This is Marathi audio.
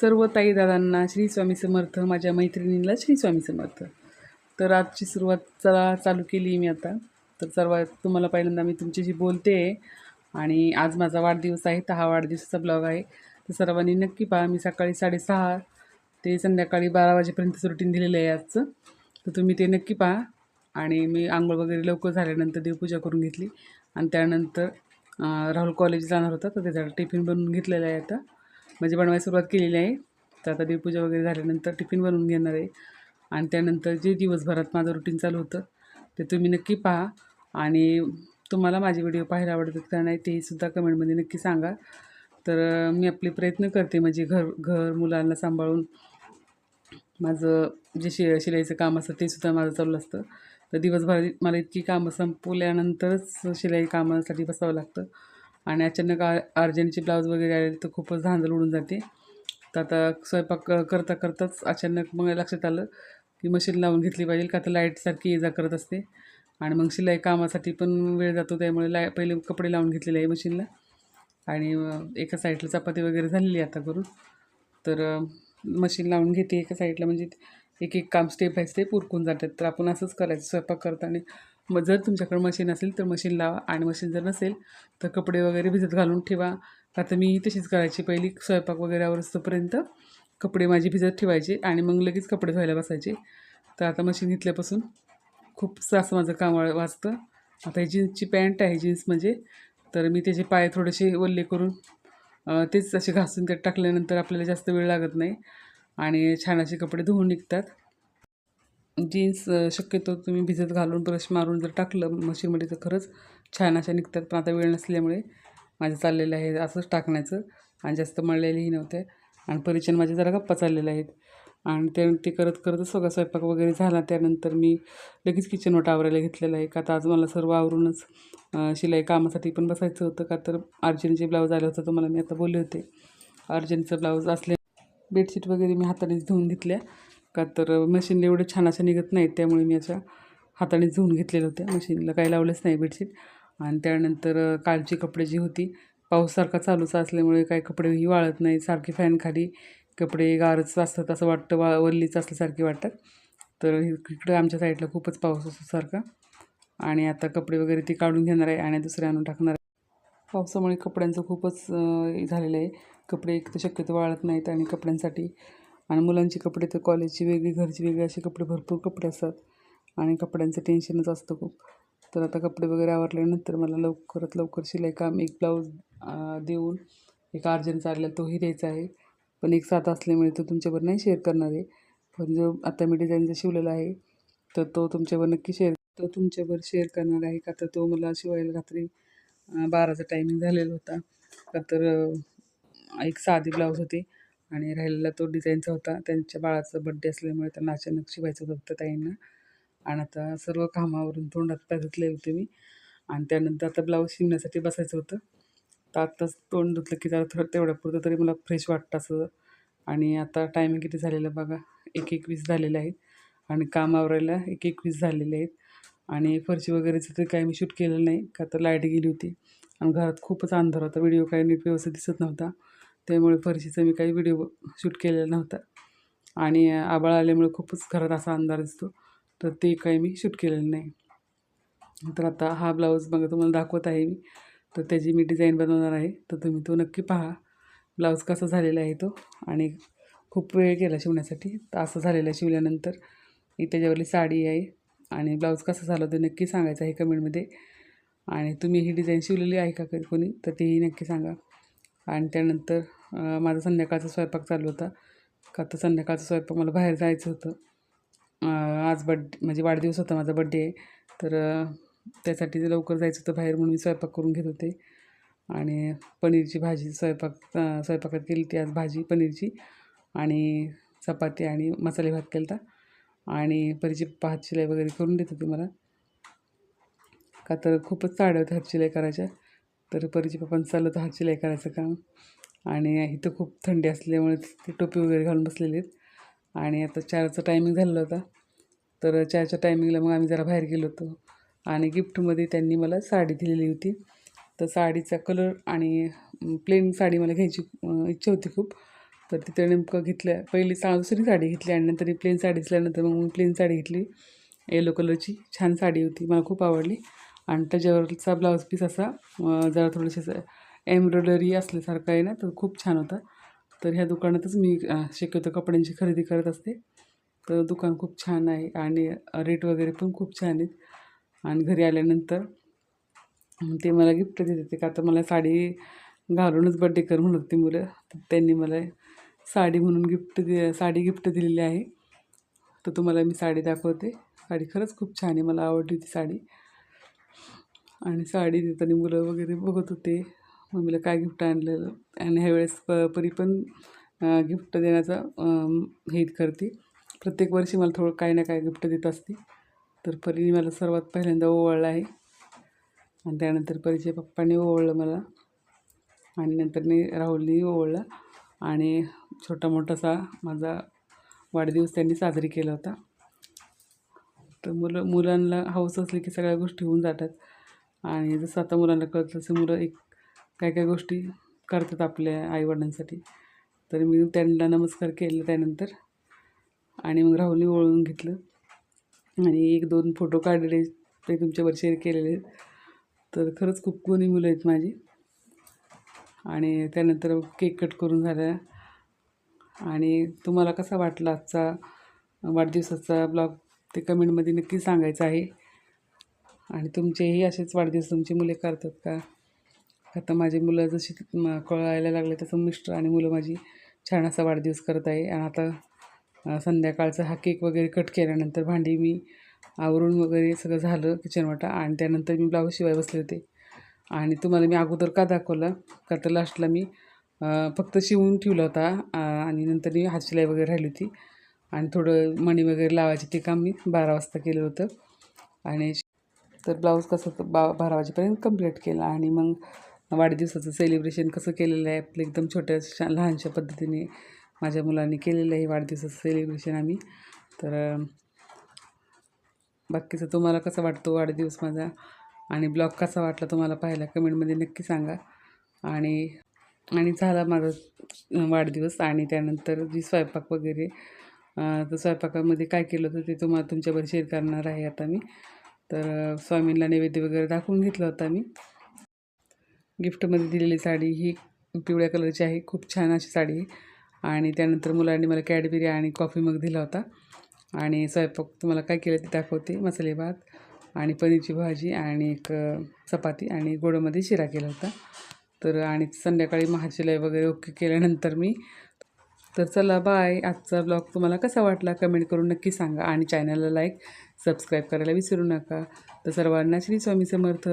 सर्व ताईदादांना श्री स्वामी समर्थ माझ्या मैत्रिणींना श्री स्वामी समर्थ. तर आजची सुरुवात चला चालू केली मी आता. तर सर्वात तुम्हाला पहिल्यांदा मी तुमच्याशी बोलते आहे आणि आज माझा वाढदिवस आहे तर हा वाढदिवसाचा ब्लॉग आहे. तर सर्वांनी नक्की पहा मी सकाळी साडेसहा ते संध्याकाळी बारा वाजेपर्यंत रुटीन दिलेलं आहे आजचं. तर तुम्ही ते नक्की पहा. आणि मी आंघोळ वगैरे लवकर झाल्यानंतर देवपूजा करून घेतली. आणि त्यानंतर राहुल कॉलेज जाणार होता तर त्याचा टिफिन बनवून घेतलेला आहे आता. म्हणजे बनवायला सुरुवात केलेली आहे. तर आता देवपूजा वगैरे झाल्यानंतर टिफिन बनवून घेणार आहे. आणि त्यानंतर जे दिवसभरात माझं रुटीन चालू होतं ते तुम्ही नक्की पहा. आणि तुम्हाला माझे व्हिडिओ पाहायला आवडतात का नाही ते सुद्धा कमेंटमध्ये नक्की सांगा. तर मी आपले प्रयत्न करते म्हणजे घर घर मुलांना सांभाळून. माझं जे शि शिलाईचं काम असतं तेसुद्धा माझं चालू असतं. तर दिवसभर मला इतकी कामं संपवल्यानंतरच शिलाई कामासाठी बसावं लागतं. आणि अचानक आ अर्जंटचे ब्लाऊज वगैरे आले तर खूपच धांदल उडून जाते. तर आता स्वयंपाक क- करता करताच अचानक मग लक्षात आलं की मशीन लावून घेतली पाहिजे का तर लाईटसारखी ये जा करत असते. आणि मग शिलाई कामासाठी पण वेळ जातो त्यामुळे लाय पहिले कपडे लावून घेतलेले आहे मशीनला आणि एका साईडला चपाती वगैरे झालेली आहे आता करून. तर मशीन लावून घेते एका साईडला म्हणजे एक एक काम स्टेप बाय स्टेप उरकून जातात. तर आपण असंच करायचं स्वयंपाक करताना. मग जर तुमच्याकडे मशीन असेल तर मशीन लावा आणि मशीन जर नसेल तर कपडे वगैरे भिजत घालून ठेवा. आता मी तशीच करायची. पहिली स्वयंपाक वगैरे आवरस्तोपर्यंत कपडे माझे भिजत ठेवायचे आणि मग लगेच कपडे धुवायला बसायचे. तर आता मशीन घेतल्यापासून खूप असं माझं काम वाचतं. आता ही जीन्सची पॅन्ट आहे जीन्स म्हणजे. तर मी त्याचे पाय थोडेसे वल्ले करून तेच असे घासून त्यात टाकल्यानंतर आपल्याला जास्त वेळ लागत नाही आणि छान असे कपडे धुवून निघतात. जीन्स शक्यतो तुम्ही भिजत घालून ब्रश मारून जर टाकलं मशीनमध्ये तर खरंच छान अशा निघतात. पण आता वेळ नसल्यामुळे माझं चाललेलं आहे असंच टाकण्याचं आणि जास्त मळलेलेही नव्हते आणि परिचन माझे जरा गप्पा चाललेले आहेत. आणि ते ते करत करतच सगळा स्वयंपाक वगैरे झाला. त्यानंतर मी लगेच किचन आवरायला घेतलेलं आहे. का तर आज मला सर्व आवरूनच शिलाई कामासाठी पण बसायचं होतं. का तर अर्जंटचे ब्लाऊज आलं होतं तुम्हाला मी आता बोलले होते. अर्जंटचं ब्लाऊज असले बेडशीट वगैरे मी हातानेच धुवून घेतल्या. का तर मशीनला एवढं छान असं निघत नाहीत त्यामुळे मी अशा हाताने धुवून घेतलेल्या होत्या. मशीनला काही लावलंच नाही बेडशीट आणि त्यानंतर कालची कपडे जी होती पाऊससारखा चालूच असल्यामुळे काही कपडेही वाळत नाही सारखे फॅन खाली कपडे गारच असतात असं वाटतं वा वल्लीच असल्यासारखे वाटतात. तर इकडं आमच्या साईडला खूपच पाऊस असतो सारखा. आणि आता कपडे वगैरे ती काढून घेणार आहे आणि दुसरे आणून टाकणार आहे. पावसामुळे कपड्यांचं खूपच झालेलं आहे. कपडे एक तर शक्यतो वाळत नाहीत आणि कपड्यांसाठी आणि मुलांचे कपडे तर कॉलेजची वेगळी घरची वेगळी असे कपडे भरपूर कपडे असतात. आणि कपड्यांचं टेन्शनच असतं खूप. तर आता कपडे वगैरे आवरल्यानंतर मला लवकरात लवकर शिलाई काम एक ब्लाऊज देऊन एक अर्जंट चालला तोही द्यायचा आहे. पण एक साधा असल्यामुळे तो तुमच्यावर नाही शेअर करणार आहे. पण जो आता मी डिझाईनचा शिवलेला आहे तर तो तुमच्यावर नक्की शेअर तो तुमच्यावर शेअर करणार आहे का? तर तो मला शिवायला रात्री बाराचा टायमिंग झालेला होता. का तर एक साधी ब्लाऊज होती. आणि राहिलेला तो डिझाईनचा होता. त्यांच्या बाळाचा बड्डे असल्यामुळे त्यांना अचानक शिवायचं होतं ताईंना. आणि आता सर्व कामावरून तोंडात पाय धुतले होते मी. आणि त्यानंतर आता ब्लाऊज शिवण्यासाठी बसायचं होतं. तर आत्ताच तोंड धुतलं की जरा थोडं तेवढ्यापुरतं तरी मला फ्रेश वाटतं असं. आणि आता टायमिंग किती झालेलं बघा. एक एकवीस झालेलं आहे आणि काम आवरायला एक एकवीस झालेले आहेत. आणि फरशी वगैरेचं तर काही मी शूट केलेलं नाही. का तर लाइट गेली होती. आणि घरात खूपच अंधार होता. व्हिडिओ काही नीट व्यवस्थित दिसत नव्हता. त्यामुळे फरशीचा मी काही व्हिडिओ शूट केलेला नव्हता. आणि आबाळ आल्यामुळे खूपच घरात असा अंधार दिसतो. तर ते काही मी शूट केलेलं नाही. तर आता हा ब्लाऊज बघा तुम्हाला दाखवत आहे मी. तर त्याची मी डिझाईन बनवणार आहे. तर तुम्ही तो नक्की पहा. ब्लाऊज कसा झालेला आहे तो. आणि खूप वेळ गेला शिवण्यासाठी. तर असं झालेलं आहे शिवल्यानंतर. ही त्याच्यावरली साडी आहे. आणि ब्लाऊज कसा झाला ते नक्की सांगायचं आहे कमेंटमध्ये. आणि तुम्ही ही डिझाईन शिवलेली आहे का कोणी? तर तेही नक्की सांगा. आणि त्यानंतर माझा संध्याकाळचा स्वयंपाक चालू होता. का तर संध्याकाळचा स्वयंपाक मला बाहेर जायचं होतं. आज बड्डे म्हणजे वाढदिवस होता माझा बड्डे. आहे तर त्यासाठी लवकर जायचं होतं बाहेर म्हणून मी स्वयंपाक करून घेत होते. आणि पनीरची भाजी स्वयंपाक स्वयंपाकात केली ती आज भाजी पनीरची. आणि चपाती आणि मसाले भात केला होता आणि परीची पप्पा शिलाई वगैरे करून देत होती मला. का तर खूपच साड्या होत्या हात शिलाई करायच्या. तर परीची पप्पांचं चाललं होतं हात शिलाई करायचं काम. आणि इथं खूप थंडी असल्यामुळे ते टोपी वगैरे घालून बसलेले आहेत. आणि आता चारचा टायमिंग झालेला होता. तर चारच्या टायमिंगला मग आम्ही जरा बाहेर गेलो होतो. आणि गिफ्टमध्ये त्यांनी मला साडी दिलेली होती. तर साडीचा कलर आणि प्लेन साडी मला घ्यायची इच्छा होती खूप. तर तिथे नेमकं घेतल्या पहिली सा दुसरी साडी घेतली आणि नंतर प्लेन साडी दिसल्यानंतर मग मी प्लेन साडी घेतली. येलो कलरची छान साडी होती. मला खूप आवडली. आणि त्याच्यावरचा ब्लाऊज पीस असा जरा थोडंसं एम्ब्रॉयडरी असल्यासारखं आहे ना तर खूप छान होता. तर ह्या दुकानातच मी शक्यतो कपड्यांची खरेदी करत असते. तर दुकान खूप छान आहे आणि रेट वगैरे पण खूप छान आहेत. आणि घरी आल्यानंतर ते मला गिफ्ट देत होते. का तर मला साडी घालूनच बड्डे कर म्हणत होती मुलं. तर त्यांनी मला साडी म्हणून गिफ्ट दि साडी गिफ्ट दिलेली आहे. तर तुम्हाला मी साडी दाखवते. साडी खरंच खूप छान आहे. मला आवडली ती साडी. आणि साडी देताना मुलं वगैरे बघत होते. मम्मीला काय गिफ्ट आणलेलं आणि ह्यावेळेस प परी पण गिफ्ट देण्याचा हे करते. प्रत्येक वर्षी मला थोडं काही ना काय गिफ्ट देत असते. तर परीने मला सर्वात पहिल्यांदा ओवाळला आहे. आणि त्यानंतर परीच्या पप्पाने ओवळलं मला. आणि नंतर मी राहुलने ओवळला. आणि छोटा मोठासा माझा वाढदिवस त्यांनी साजरी केला होता. तर मुलं मुलांना हौस असली की सगळ्या गोष्टी होऊन जातात. आणि जसं आता मुलांना कळतं तसं मुलं एक काय काय गोष्टी करतात आपल्या आईवडिलांसाठी. तर मी त्यांना नमस्कार केला त्यानंतर आणि मग राहुलने ओळून घेतलं. आणि एक दोन फोटो काढलेले ते तुमच्यावर शेअर केलेले आहेत. तर खरंच खूप कोणी मुलं आहेत माझी. आणि त्यानंतर केक कट करून झाला. आणि तुम्हाला कसा वाटला आजचा वाढदिवसाचा ब्लॉग ते कमेंटमध्ये नक्की सांगायचं आहे. आणि तुमचेही असेच वाढदिवस तुमची मुले करतात का? आता माझी मुलं जशी कळायला लागले तसं मिस्टर आणि मुलं माझी छान असा वाढदिवस करत आहे. आणि आता संध्याकाळचा हा केक वगैरे कट केल्यानंतर भांडी मी आवरून वगैरे सगळं झालं किचन वाटा आणि त्यानंतर मी ब्लाऊज शिवाय बसले होते. आणि तुम्हाला मी अगोदर का दाखवलं? का तर लास्टला मी फक्त शिवून ठेवला होता आणि नंतर मी हातशिलाई वगैरे राहिली होती. आणि थोडं मणी वगैरे लावायचे ते काम मी बारा वाजता केलं होतं. आणि तर ब्लाऊज कसं बा बारा वाजेपर्यंत कंप्लीट केला आणि मग वाढदिवसाचं सेलिब्रेशन कसं केलेलं आहे आपलं एकदम छोट्या लहानशा पद्धतीने माझ्या मुलांनी केलेलं आहे वाढदिवसाचं सेलिब्रेशन आम्ही. तर बाकीचं तुम्हाला कसा वाटतो वाढदिवस माझा? आणि ब्लॉग कसा वाटला तुम्हाला पाहायला कमेंटमध्ये नक्की सांगा. आणि आणि झाला माझा वाढदिवस आणि त्यानंतर जी स्वयंपाक वगैरे तर स्वयंपाकामध्ये काय केलं होतं ते तुम्हाला तुमच्यावर शेअर करणार आहे आता मी. तर स्वामींना नैवेद्य वगैरे दाखवून घेतला होता मी गिफ्टमध्ये दिलेली साडी ही पिवळ्या कलरची आहे. खूप छान अशी साडी आहे. आणि त्यानंतर मुलांनी मला कॅडबेरी आणि कॉफी मग दिला होता. आणि स्वयंपाक तुम्हाला काय केलं ते दाखवते. मसाले भात आणि पनीरची भाजी आणि एक चपाती आणि गोडमध्ये शिरा केला होता. तर आणि संध्याकाळी महाशिलाई वगैरे ओके केल्यानंतर मी तर चला बाय. आजचा ब्लॉग तुम्हाला कसा वाटला कमेंट करून नक्की सांगा आणि चॅनलला लाईक सबस्क्राईब करायला विसरू नका. तर सर्वांना श्री स्वामी समर्थ.